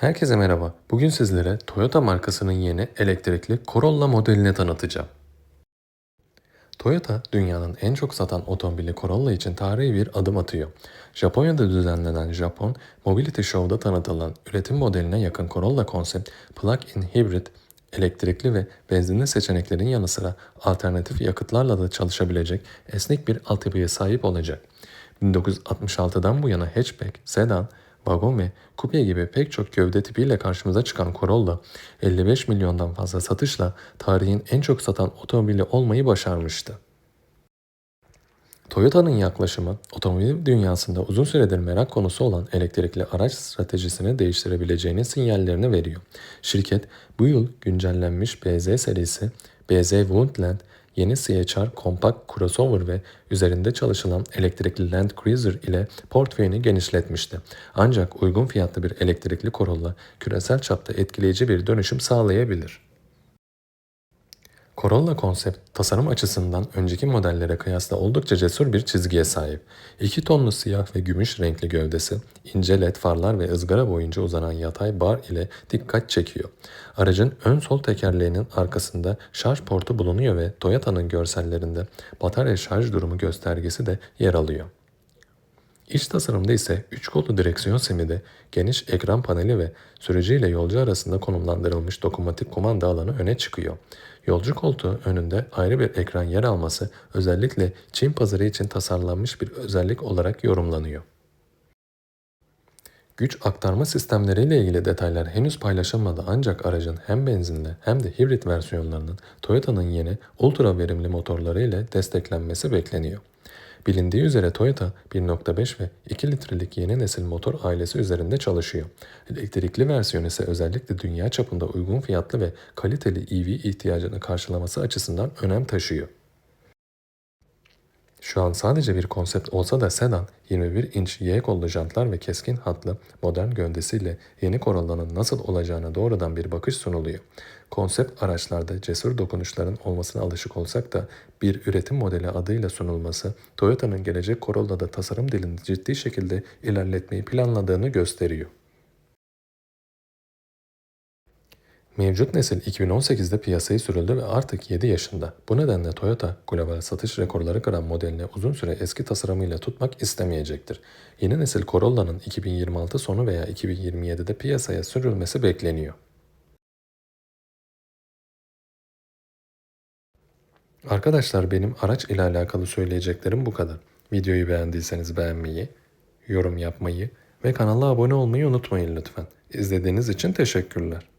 Herkese merhaba. Bugün sizlere Toyota markasının yeni elektrikli Corolla modelini tanıtacağım. Toyota, dünyanın en çok satan otomobili Corolla için tarihi bir adım atıyor. Japonya'da düzenlenen Japon Mobility Show'da tanıtılan üretim modeline yakın Corolla konsept, plug-in hibrit, elektrikli ve benzinli seçeneklerin yanı sıra alternatif yakıtlarla da çalışabilecek esnek bir altyapıya sahip olacak. 1966'dan bu yana hatchback, sedan, vagon ve kupe gibi pek çok gövde tipiyle karşımıza çıkan Corolla, 55 milyondan fazla satışla tarihin en çok satan otomobili olmayı başarmıştı. Toyota'nın yaklaşımı, otomobil dünyasında uzun süredir merak konusu olan elektrikli araç stratejisini değiştirebileceğinin sinyallerini veriyor. Şirket bu yıl güncellenmiş BZ serisi, BZ Woodland, yeni CHR kompakt crossover ve üzerinde çalışılan elektrikli Land Cruiser ile portföyünü genişletmişti. Ancak uygun fiyatlı bir elektrikli Corolla küresel çapta etkileyici bir dönüşüm sağlayabilir. Corolla konsept tasarım açısından önceki modellere kıyasla oldukça cesur bir çizgiye sahip. 2 tonlu siyah ve gümüş renkli gövdesi, ince led farlar ve ızgara boyunca uzanan yatay bar ile dikkat çekiyor. Aracın ön sol tekerleğinin arkasında şarj portu bulunuyor ve Toyota'nın görsellerinde batarya şarj durumu göstergesi de yer alıyor. İç tasarımda ise 3 kollu direksiyon simidi, geniş ekran paneli ve sürücüyle yolcu arasında konumlandırılmış dokunmatik kumanda alanı öne çıkıyor. Yolcu koltuğu önünde ayrı bir ekran yer alması özellikle Çin pazarı için tasarlanmış bir özellik olarak yorumlanıyor. Güç aktarma sistemleriyle ilgili detaylar henüz paylaşılmadı ancak aracın hem benzinli hem de hibrit versiyonlarının Toyota'nın yeni ultra verimli motorları ile desteklenmesi bekleniyor. Bilindiği üzere Toyota 1.5 ve 2 litrelik yeni nesil motor ailesi üzerinde çalışıyor. Elektrikli versiyon ise özellikle dünya çapında uygun fiyatlı ve kaliteli EV ihtiyacını karşılaması açısından önem taşıyor. Şu an sadece bir konsept olsa da sedan, 21 inç Y kollu jantlar ve keskin hatlı modern gövdesiyle yeni Corolla'nın nasıl olacağına doğrudan bir bakış sunuluyor. Konsept araçlarda cesur dokunuşların olmasına alışık olsak da bir üretim modeli adıyla sunulması Toyota'nın gelecek Corolla'da tasarım dilini ciddi şekilde ilerletmeyi planladığını gösteriyor. Mevcut nesil 2018'de piyasaya sürüldü ve artık 7 yaşında. Bu nedenle Toyota, global satış rekorları kıran modelini uzun süre eski tasarımıyla tutmak istemeyecektir. Yeni nesil Corolla'nın 2026 sonu veya 2027'de piyasaya sürülmesi bekleniyor. Arkadaşlar benim araç ile alakalı söyleyeceklerim bu kadar. Videoyu beğendiyseniz beğenmeyi, yorum yapmayı ve kanala abone olmayı unutmayın lütfen. İzlediğiniz için teşekkürler.